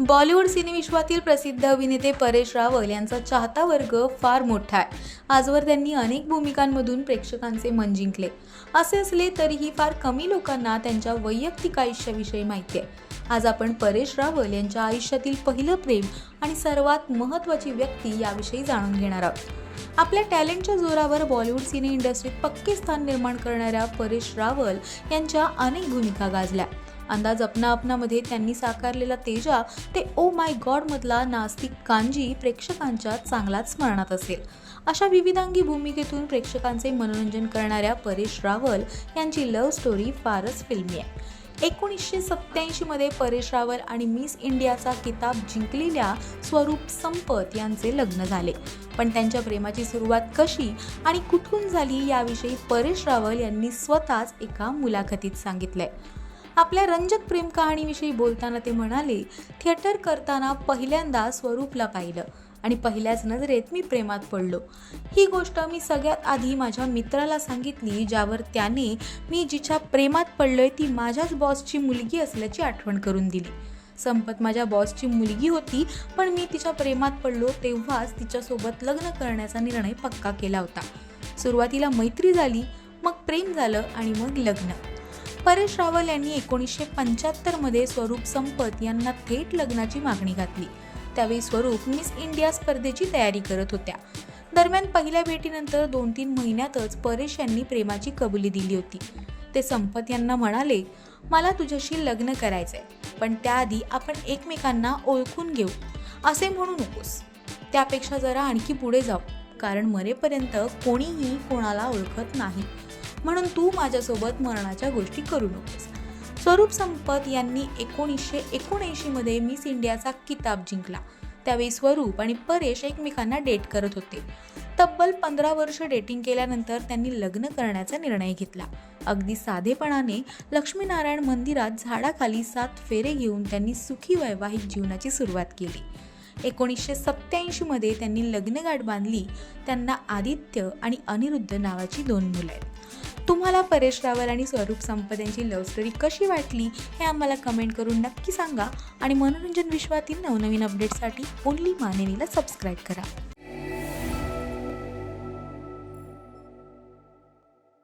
बॉलिवूड सिनेविश्वातील प्रसिद्ध अभिनेते परेश रावल यांचा चाहता वर्ग फार मोठा आहे. आजवर त्यांनी अनेक भूमिकांमधून प्रेक्षकांचे मन जिंकले. असे असले तरीही फार कमी लोकांना त्यांच्या वैयक्तिक आयुष्याविषयी माहिती आहे. आज आपण परेश रावल यांच्या आयुष्यातील पहिलं प्रेम आणि सर्वात महत्त्वाची व्यक्ती याविषयी जाणून घेणार आहोत. आपल्या टॅलेंटच्या जोरावर बॉलिवूड सिने इंडस्ट्रीत पक्के स्थान निर्माण करणाऱ्या परेश रावल यांच्या अनेक भूमिका गाजल्या. अंदाज अपना अपनामध्ये त्यांनी साकारलेला तेजा ते ओ माय गॉडमधला नास्तिक कांजी प्रेक्षकांच्या चांगलाच स्मरणात असेल. अशा विविधांगी भूमिकेतून प्रेक्षकांचे मनोरंजन करणाऱ्या परेश रावल यांची लव्ह स्टोरी फारच फिल्मी आहे. एकोणीसशे सत्याऐंशीमध्ये परेश रावल आणि मिस इंडियाचा किताब जिंकलेल्या स्वरूप संपत यांचे लग्न झाले. पण त्यांच्या प्रेमाची सुरुवात कशी आणि कुठून झाली याविषयी परेश रावल यांनी स्वतःच एका मुलाखतीत सांगितलंय. आपल्या रंजक प्रेम कहाणीविषयी बोलताना ते म्हणाले थिएटर करताना पहिल्यांदा स्वरूपला पाहिलं आणि पहिल्याच नजरेत मी प्रेमात पडलो. ही गोष्ट मी सगळ्यात आधी माझ्या मित्राला सांगितली ज्यावर त्याने मी जिच्या प्रेमात पडलोय ती माझ्याच बॉसची मुलगी असल्याची आठवण करून दिली. संपत माझ्या बॉसची मुलगी होती पण मी तिच्या प्रेमात पडलो तेव्हाच तिच्यासोबत लग्न करण्याचा निर्णय पक्का केला होता. सुरुवातीला मैत्री झाली मग प्रेम झालं आणि मग लग्न. परेश रावल यांनी एकोणीसशे पंच्याहत्तरमध्ये स्वरूप संपत यांना थेट लग्नाची मागणी घातली. त्यावेळी स्वरूप मिस इंडिया स्पर्धेची तयारी करत होत्या. दरम्यान पहिल्या भेटीनंतर दोन तीन महिन्यातच परेश यांनी प्रेमाची कबुली दिली होती. ते संपत यांना म्हणाले मला तुझ्याशी लग्न करायचंय पण त्याआधी आपण एकमेकांना ओळखून घेऊ. असे म्हणू नकोस. त्यापेक्षा जरा आणखी पुढे जाऊ कारण मरेपर्यंत कोणीही कोणाला ओळखत नाही. म्हणून तू माझ्यासोबत मरणाच्या गोष्टी करू नकोस. स्वरूप संपत यांनी एकोणीसशे एकोणऐंशीमध्ये मिस इंडियाचा किताब जिंकला. त्यावेळी स्वरूप आणि परेश एकमेकांना डेट करत होते. तब्बल पंधरा वर्ष डेटिंग केल्यानंतर त्यांनी लग्न करण्याचा निर्णय घेतला. अगदी साधेपणाने लक्ष्मीनारायण मंदिरात झाडाखाली सात फेरे घेऊन त्यांनी सुखी वैवाहिक जीवनाची सुरुवात केली. एकोणीसशे सत्त्याऐंशीमध्ये त्यांनी लग्नगाठ बांधली. त्यांना आदित्य आणि अनिरुद्ध नावाची दोन मुलं आहेत. तुम्हाला परेश रावल आणि स्वरूप संपत यांची लव्ह स्टोरी कशी वाटली हे आम्हाला कमेंट करून नक्की सांगा. आणि मनोरंजन विश्वातील नवनवीन अपडेट्ससाठी ओनली मानेनीला सबस्क्राईब करा.